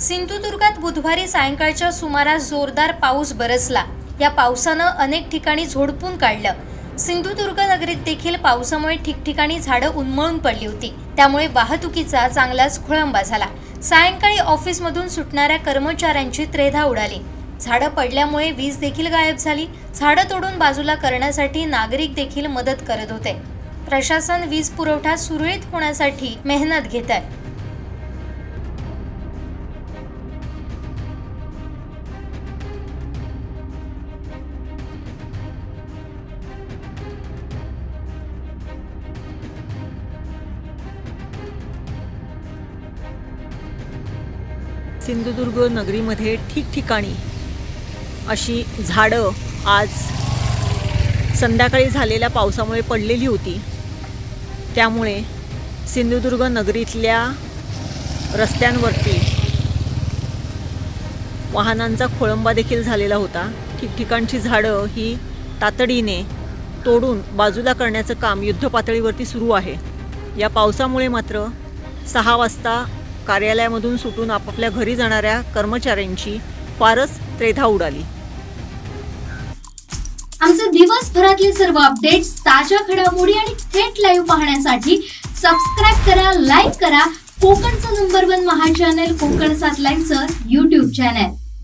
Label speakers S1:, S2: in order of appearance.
S1: सिंधुदुर्गात बुधवारी सायंकाळच्या सुमारास जोरदार पाऊस बरसला. या पावसानं अनेक ठिकाणी झोडपून काढलं. सिंधुदुर्ग नगरीत देखील पावसामुळे ठिकठिकाणी झाडं उन्मळून पडली होती. त्यामुळे वाहतुकीचा चांगलाच खोळंबा झाला. सायंकाळी ऑफिसमधून सुटणाऱ्या कर्मचाऱ्यांची त्रेधा उडाली. झाडं पडल्यामुळे वीज देखील गायब झाली. झाडं तोडून बाजूला करण्यासाठी नागरिक देखील मदत करत होते. प्रशासन वीज पुरवठा सुरळीत होण्यासाठी मेहनत घेत आहे
S2: सिंधुदुर्ग नगरीमध्ये ठिकठिकाणी अशी झाडं आज संध्याकाळी झालेल्या पावसामुळे पडलेली होती. त्यामुळे सिंधुदुर्ग नगरीतल्या रस्त्यांवरती वाहनांचा खोळंबा देखील झालेला होता. ठिकठिकाणची झाडं ही तातडीने तोडून बाजूला करण्याचं काम युद्धपातळीवरती सुरू आहे. या पावसामुळे मात्र सहा वाजता कार्यालयामधून सुटून आपापल्या घरी जाणाऱ्या कर्मचाऱ्यांची फारच त्रेधा उडाली.
S3: आमचे दिवसभरातले सर्व अपडेट्स ताज्या घडामोडी आणि थेट लाईव्ह पाहण्यासाठी सबस्क्राईब करा लाईक करा. कोकणचं नंबर वन महा चॅनल कोकण सात लाईव्हचं युट्यूब चॅनल